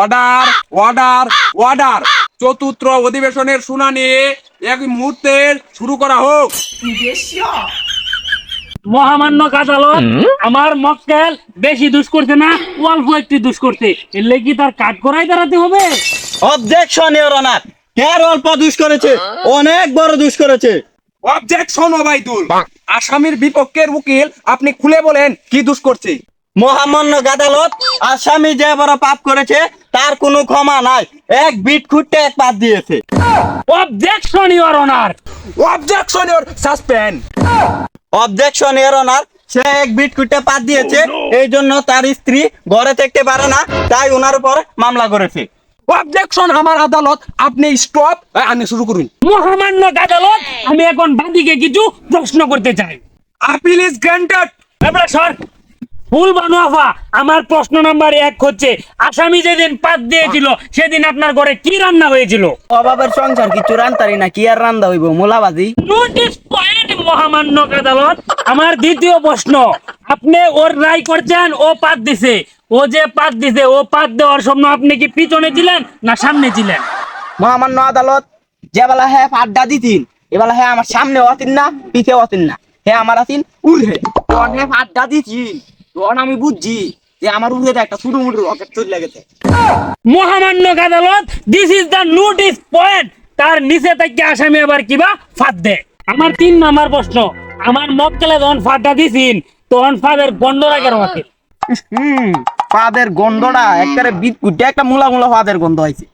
Order order order চতুর্থ অধিবেশনের শুনানি এক মুহূর্তে শুরু করা হোক। মহামান্য আদালত আমার মক্কেল বেশি দুষ করছে না অল্প একটি দুষ করছে। এর লেগে তার কাট করাই দাঁড়াতে হবে? অবজেকশন ইওর অনার কের অল্প দুষ করেছে? অনেক বড় দুষ করেছে। অবজেকশন ওবাইদুল আসামির বিপক্ষের উকিল আপনি খুলে বলেন কি দুষ করছে? মহামান্য আদালত আসামি যে বড় পাপ করেছে তার কোনো ক্ষমা নাই। এক বিট খুঁটতে এক পাত দিয়েছে। Objection your honour objection your suspend objection your honour সে এক বিট খুঁটতে পাত দিয়েছে। এই জন্য তার স্ত্রী ঘরে থাকতে পারে না তাই ওনার উপর মামলা করেছে। অবজেকশন আমার আদালত আপনি স্টপ আমি শুরু করুন। মহামান্য আদালত আমি এখন বাদীকে কিছু প্রশ্ন করতে চাই। আপিল ইজ গ্রান্টেড এবার সর ফুল বানোয়াফা আমার প্রশ্ন নাম্বার এক হচ্ছে আসামি যেদিন পাত দিয়েছিল সেদিন আপনার ঘরে কি রান্না হয়েছিল? অভাবের সংসার কিছু রান্তারি না কি আর রান্দা হইব? মোলাবাজি। নোটিশ পয়েন্ট মহামান্য আদালত। আমার দ্বিতীয় প্রশ্ন আপনি ওর রায় করছেন ও পাত দিছে। ও যে পাত দিছে ও পাত দেওয়ার সময় আপনি কি পিছনে ছিলেন না সামনে ছিলেন? মহামান্য আদালত যে বেলা হ্যাঁ আড্ডা দিতিন এবেলা হ্যাঁ আমার সামনে অতিন না পিছে অতিন না। হ্যাঁ আমার উল্হে তখন হ্যাঁ আড্ডা দিতিন তখন আমি বুঝছি যে আমার উল্হেতে একটা ছোট মোটো রকেট চলে গেছে। মহামান্য আদালত this is the notice point তার নিচে থেকে আসামি আবার কিবা ফাঁদ দেয় আমার তিন নাম্বার প্রশ্ন আমার মক্কেলে যখন ফাঁদটা দিছিন তখন ফাঁদের আমাকে হুম পাদের গন্ধটা একবারে বিদ একটা মুলা মুলা পাদের গন্ধ হয়েছে।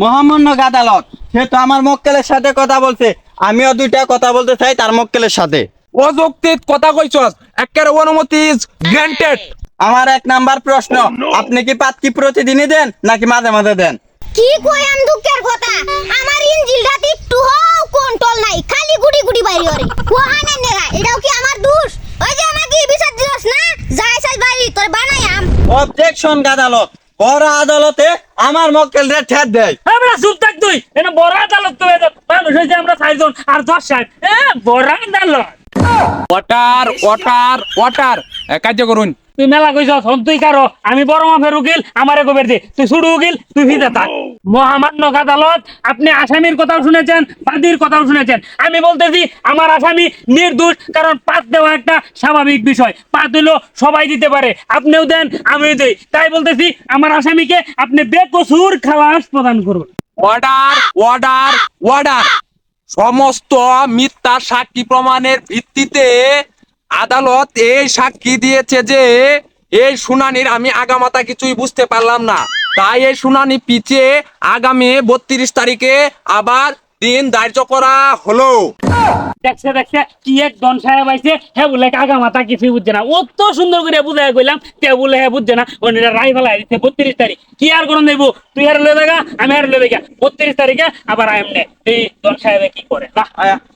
মহামান্য আদালত সে তো আমার মক্কেলের সাথে কথা বলছে আমিও দুইটা কথা বলতে চাই তার মক্কেলের সাথে। অযৌক্তিক কথা কইছস। একের অনুমতি ইজ গ্রান্টেড আমার এক নাম্বার প্রশ্ন আপনি কি পাত কি প্রতিদিনই দেন নাকি মাঝে মাঝে দেন? কি কই আম দুঃখের কথা? আমার ইঞ্জিলটাতে একটু হও কন্ট্রোল নাই খালি গুড়ি গুড়ি বাইরে ওরে ওহানে নেগা এটাও কি আমার দোষ? ওই যে আমাকে বিচার দিলস না? যাই সাই বাইরে তোর বানাইয়াম অবজেকশন আদালত বড় আদালতে আমার মক্কেলরে ঠেট দেয়। আমরা চুপ থাক তুই। এটা বড় আদালত তো মানুষ হয়েছে আমরা চারজন আর দশ সাহেব এ বড় আদালত। ওয়াটার ওয়াটার ওয়াটার কার্য করুন। তুই মেলা কইছ হন তুই কারও? আমি বড় মাফের উকিল আমারে দে? তুই শুরু উকিল তুই ভিজে থাক। মহামান্য আদালত আপনি আসামির কথাও শুনেছেন বাদীর কথাও শুনেছেন। আমি বলতেছি আমার আসামি নির্দোষ কারণ পাত দেওয়া একটা স্বাভাবিক বিষয়। পাত দিলেও সবাই দিতে পারে আপনিও দেন আমিও দেই। তাই বলতেছি আমার আসামিকে আপনি বেকসুর খালাস প্রদান করুন। অর্ডার অর্ডার অর্ডার সমস্ত মিথ্যা সাক্ষী প্রমাণের ভিত্তিতে আদালত এই সাক্ষী দিয়েছে যে, এই শুনানির আমি আগামাতা কিছুই বুঝতে পারলাম না। তাই এই শুনানি পিছিয়ে আগামী বত্রিশ তারিখে আবার দিন ধার্য করা হলো। দেখছে দেখছে কি এক দন সাহেব আইছে হে বলে কাগা মাথা কিছুই বুঝছে না। অত সুন্দর করে বুঝাই কইলাম তে বলে হে বুঝছে না ওটা রাই ফেলাই দিচ্ছে বত্রিশ তারিখ। কি আর গরম দেবো? তুই আর লেবে আমি আর লেবে বত্রিশ তারিখে আবার আইম নে। এই দন সাহেবে কি করে? না আয়া।